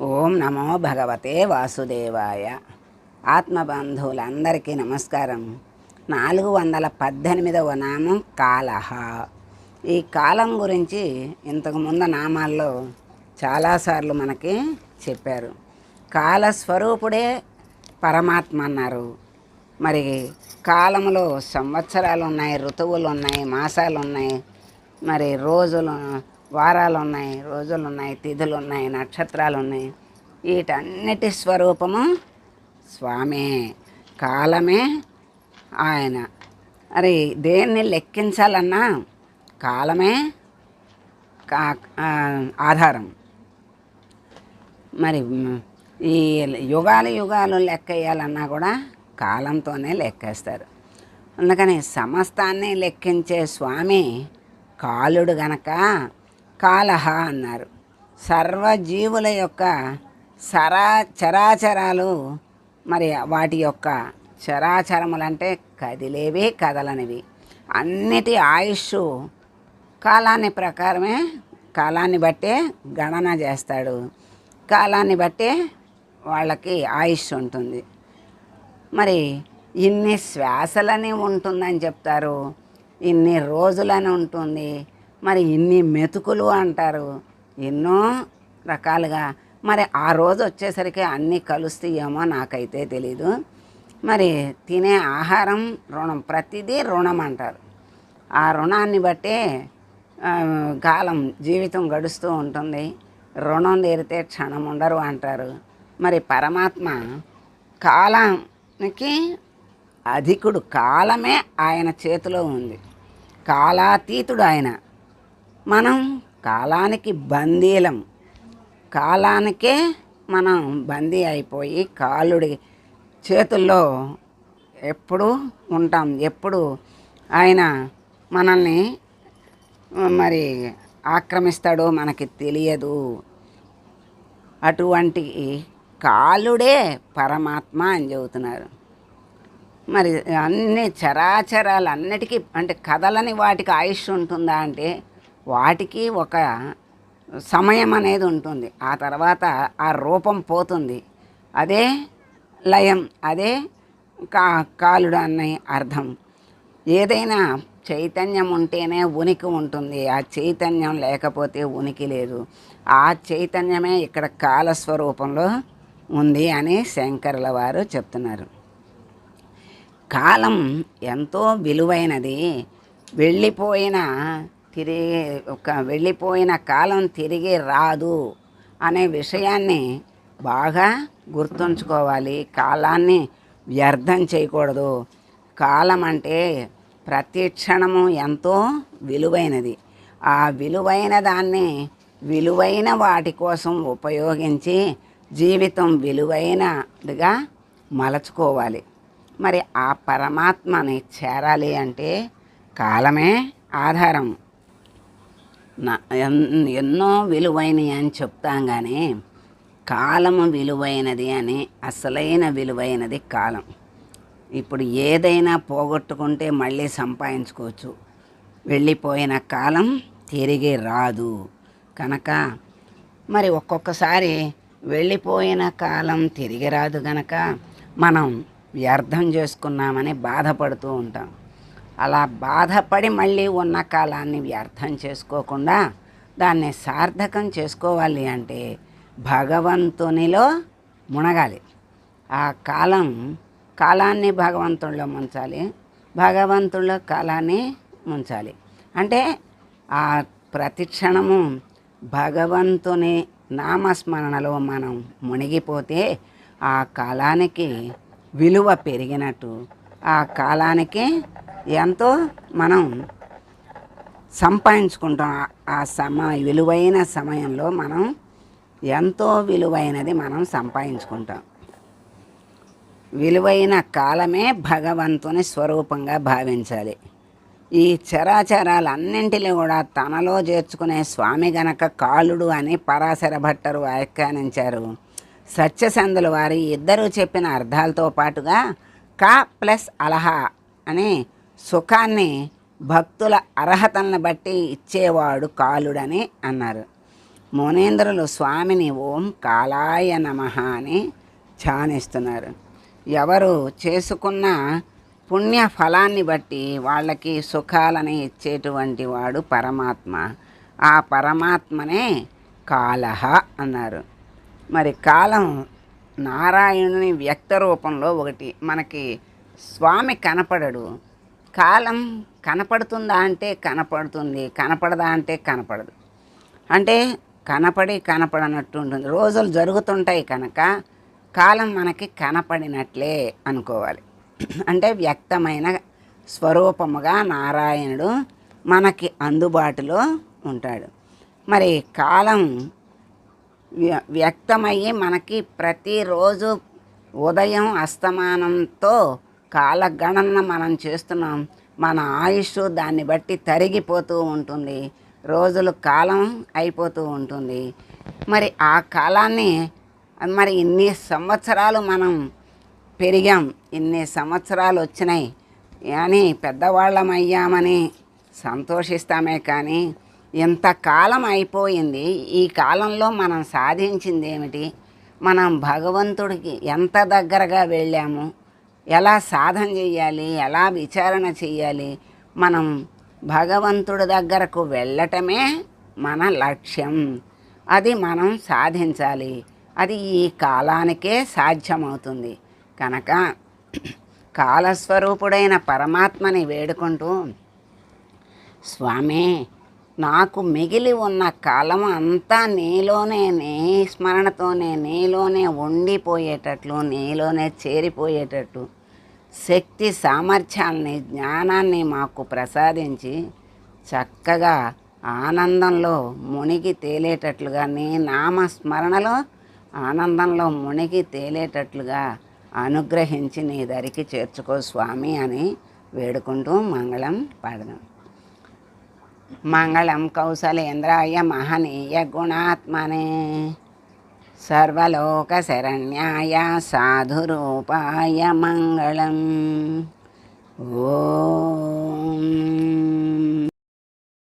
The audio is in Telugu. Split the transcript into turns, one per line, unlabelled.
ఓం నమో భగవతే వాసుదేవాయ. ఆత్మబంధువులందరికీ నమస్కారం. నాలుగు వందల పద్దెనిమిదవ నామం కాలహ. ఈ కాలం గురించి ఇంతకుముందు నామాల్లో చాలాసార్లు మనకి చెప్పారు. కాలస్వరూపుడే పరమాత్మ అన్నారు. మరి కాలంలో సంవత్సరాలు ఉన్నాయి ఋతువులు ఉన్నాయి మాసాలు ఉన్నాయి మరి రోజులు వారాలు ఉన్నాయి రోజులు ఉన్నాయి తిథులు ఉన్నాయి నక్షత్రాలు ఉన్నాయి వీటన్నిటి స్వరూపము స్వామే కాలమే ఆయన. మరి దేన్ని లెక్కించాలన్నా కాలమే కా ఆధారం. మరి ఈ యుగాలు యుగాలు లెక్క వేయాలన్నా కూడా కాలంతోనే లెక్కేస్తారు. అందుకని సమస్తాన్ని లెక్కించే స్వామి కాలుడు గనక కాలహ అన్నారు. సర్వజీవుల యొక్క సరా చరాచరాలు మరి వాటి యొక్క చరాచరములంటే కదిలేవి కదలనివి. అన్నిటి ఆయుష్ కాలాన్ని ప్రకారమే కాలాన్ని బట్టే గణన చేస్తాడు. కాలాన్ని బట్టే వాళ్ళకి ఆయుష్ ఉంటుంది. మరి ఇన్ని శ్వాసలని ఉంటుందని చెప్తారు. ఇన్ని రోజులని ఉంటుంది. మరి ఇన్ని మెతుకులు అంటారు? ఎన్నో రకాలుగా. మరి ఆ రోజు వచ్చేసరికి అన్నీ కలుస్తాయేమో నాకైతే తెలీదు. మరి తినే ఆహారం రుణం ప్రతిదీ రుణం అంటారు. ఆ రుణాన్ని బట్టే కాలం జీవితం గడుస్తూ ఉంటుంది. రుణం తీరితే క్షణం ఉండరు అంటారు. మరి పరమాత్మ కాలానికి అధికుడు కాలమే ఆయన చేతిలో ఉంది. కాలాతీతుడు ఆయన. మనం కాలానికి బందీలం. కాలానికే మనం బందీ అయిపోయి కాలుడి చేతుల్లో ఎప్పుడు ఉంటాం. ఎప్పుడు ఆయన మనల్ని మరి ఆక్రమిస్తాడో మనకి తెలియదు. అటువంటి కాలుడే పరమాత్మ అని చెబుతున్నారు. మరి అన్ని చరాచరాలు అన్నిటికీ అంటే కదలని వాటికి ఆయుష్ ఉంటుందా అంటే వాటికి ఒక సమయం అనేది ఉంటుంది. ఆ తర్వాత ఆ రూపం పోతుంది. అదే లయం అదే కా కాలుడు అనే అర్థం. ఏదైనా చైతన్యం ఉంటేనే ఉనికి ఉంటుంది. ఆ చైతన్యం లేకపోతే ఉనికి లేదు. ఆ చైతన్యమే ఇక్కడ కాలస్వరూపంలో ఉంది అని శంకరుల వారు చెప్తున్నారు. కాలం ఎంతో విలువైనది. వెళ్ళిపోయిన తిరిగి ఒక వెళ్ళిపోయిన కాలం తిరిగి రాదు అనే విషయాన్ని బాగా గుర్తుంచుకోవాలి. కాలాన్ని వ్యర్థం చేయకూడదు. కాలం అంటే ప్రతి క్షణము ఎంతో విలువైనది. ఆ విలువైన దాన్ని విలువైన వాటి కోసం ఉపయోగించి జీవితం విలువైనదిగా మలచుకోవాలి. మరి ఆ పరమాత్మని చేరాలి అంటే కాలమే ఆధారం. ఎన్నో విలువైనవి అని చెప్తాం కానీ కాలము విలువైనది అని అసలైన విలువైనది కాలం. ఇప్పుడు ఏదైనా పోగొట్టుకుంటే మళ్ళీ సంపాదించుకోవచ్చు. వెళ్ళిపోయిన కాలం తిరిగి రాదు. కనుక మరి ఒక్కొక్కసారి వెళ్ళిపోయిన కాలం తిరిగి రాదు గనక మనం వ్యర్థం చేసుకున్నామని బాధపడుతూ ఉంటాం. అలా బాధపడి మళ్ళీ ఉన్న కాలాన్ని వ్యర్థం చేసుకోకుండా దాన్ని సార్థకం చేసుకోవాలి అంటే భగవంతునిలో మునగాలి. ఆ కాలం కాలాన్ని భగవంతుడిలో ముంచాలి. భగవంతుల్లో కాలాన్ని ముంచాలి. అంటే ఆ ప్రతి క్షణము భగవంతుని నామస్మరణలో మనం మునిగిపోతే ఆ కాలానికి విలువ పెరిగినట్టు ఆ కాలానికి ఎంతో మనం సంపాదించుకుంటాం. ఆ- సమ విలువైన సమయంలో మనం ఎంతో విలువైనది మనం సంపాదించుకుంటాం. విలువైన కాలమే భగవంతుని స్వరూపంగా భావించాలి. ఈ చరాచరాలన్నింటినీ కూడా తనలో చేర్చుకునే స్వామి గనక కాలుడు అని పరాశర భట్టరు వ్యాఖ్యానించారు. సత్యసంధుల వారి ఇద్దరూ చెప్పిన అర్థాలతో పాటుగా కా ప్లస్ అలహ అని సుఖాన్ని భక్తుల అర్హతలను బట్టి ఇచ్చేవాడు కాలుడని అన్నారు. మునేంద్రులు స్వామిని ఓం కాలాయ నమః అని ధ్యానిస్తున్నారు. ఎవరు చేసుకున్న పుణ్య ఫలాన్ని బట్టి వాళ్ళకి సుఖాలని ఇచ్చేటువంటి వాడు పరమాత్మ. ఆ పరమాత్మనే కాలహ అన్నారు. మరి కాలం నారాయణుని వ్యక్త రూపంలో ఒకటి. మనకి స్వామి కనపడడు. కాలం కనపడుతుందా అంటే కనపడుతుంది కనపడదా అంటే కనపడదు. అంటే కనపడి కనపడనట్టు ఉంటుంది. రోజులు జరుగుతుంటాయి కనుక కాలం మనకి కనపడినట్లే అనుకోవాలి. అంటే వ్యక్తమైన స్వరూపముగా నారాయణుడు మనకి అందుబాటులో ఉంటాడు. మరి కాలం వ్య- వ్యక్తమయ్యి మనకి ప్రతిరోజు ఉదయం అస్తమానంతో కాలగణన మనం చేస్తున్నాం. మన ఆయుష్ దాన్ని బట్టి తరిగిపోతూ ఉంటుంది. రోజులు కాలం అయిపోతూ ఉంటుంది. మరి ఆ కాలాన్ని మరి ఇన్ని సంవత్సరాలు మనం పెరిగాం. ఇన్ని సంవత్సరాలు వచ్చినాయి. అని పెద్దవాళ్ళం అయ్యామని సంతోషిస్తామే కానీ ఇంతకాలం అయిపోయింది. ఈ కాలంలో మనం సాధించింది ఏమిటి మనం భగవంతుడికి ఎంత దగ్గరగా వెళ్ళాము? ఎలా సాధన చేయాలి ఎలా విచారణ చేయాలి మనం భగవంతుడి దగ్గరకు వెళ్ళటమే మన లక్ష్యం. అది మనం సాధించాలి. అది ఈ కాలానికే సాధ్యమవుతుంది. కనుక కాలస్వరూపుడైన పరమాత్మని వేడుకుంటూ స్వామి నాకు మిగిలి ఉన్న కాలం అంతా నీలోనే నీ స్మరణతోనే నీలోనే ఉండిపోయేటట్లు నీలోనే చేరిపోయేటట్లు శక్తి సామర్థ్యాల్ని జ్ఞానాన్ని మాకు ప్రసాదించి చక్కగా ఆనందంలో మునిగి తేలేటట్లుగా నీ నామ స్మరణలో ఆనందంలో మునిగి తేలేటట్లుగా అనుగ్రహించి నీ దరికి చేర్చుకో స్వామి అని వేడుకుంటూ మంగళం పాడదాం. మంగళం కౌసలేంద్రాయ మహనీయ గుణాత్మనే. సర్వలోక శరణ్యాయ సాధురూపాయ మంగళం. ఓ.